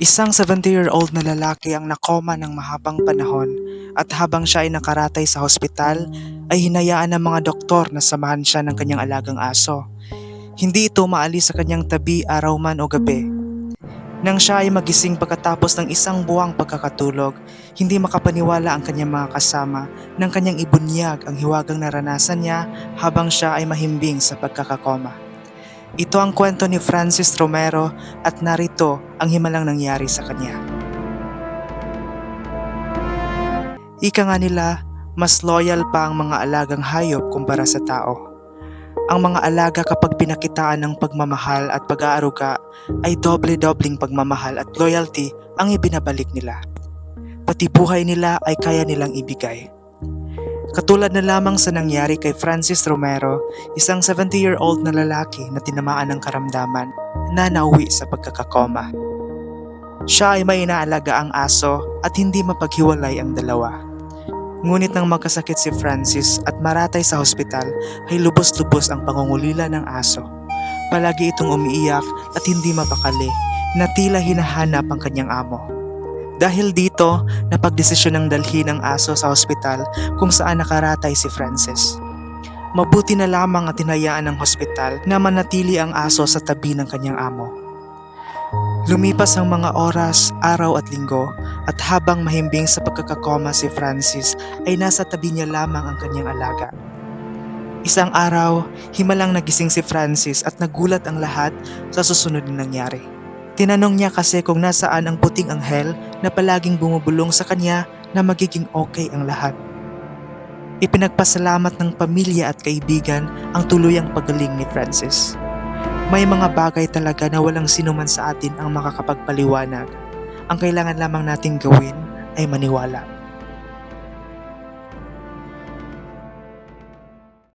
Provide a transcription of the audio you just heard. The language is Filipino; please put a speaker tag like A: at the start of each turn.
A: Isang 70-year-old na lalaki ang nakoma ng mahabang panahon at habang siya ay nakaratay sa hospital ay hinayaan ng mga doktor na samahan siya ng kanyang alagang aso. Hindi ito maalis sa kanyang tabi araw man o gabi. Nang siya ay magising pagkatapos ng isang buwang pagkakatulog, hindi makapaniwala ang kanyang mga kasama nang kanyang ibunyag ang hiwagang naranasan niya habang siya ay mahimbing sa pagkakakoma. Ito ang kwento ni Francis Romero at narito ang himalang nangyari sa kanya. Ika nga nila, mas loyal pa ang mga alagang hayop kumpara sa tao. Ang mga alaga kapag pinakitaan ng pagmamahal at pag-aaruga ay doble-dobling pagmamahal at loyalty ang ibinabalik nila. Pati buhay nila ay kaya nilang ibigay. Katulad na lamang sa nangyari kay Francis Romero, isang 70-year-old na lalaki na tinamaan ng karamdaman na nauwi sa pagkakakoma. Siya ay may inaalaga ang aso at hindi mapaghiwalay ang dalawa. Ngunit nang magkasakit si Francis at maratay sa hospital ay lubos-lubos ang pangungulila ng aso. Palagi itong umiiyak at hindi mapakali na tila hinahanap ang kanyang amo. Dahil dito, napagdesisyon ng dalhin ang aso sa hospital kung saan nakaratay si Francis. Mabuti na lamang at tinayaan ng hospital na manatili ang aso sa tabi ng kanyang amo. Lumipas ang mga oras, araw at linggo at habang mahimbing sa pagkakakoma si Francis ay nasa tabi niya lamang ang kanyang alaga. Isang araw, himalang nagising si Francis at nagulat ang lahat sa susunod na nangyari. Tinanong niya kasi kung nasaan ang puting anghel na palaging bumubulong sa kanya na magiging okay ang lahat. Ipinagpasalamat ng pamilya at kaibigan ang tuluyang pagaling ni Francis. May mga bagay talaga na walang sinuman sa atin ang makakapagpaliwanag. Ang kailangan lamang nating gawin ay maniwala.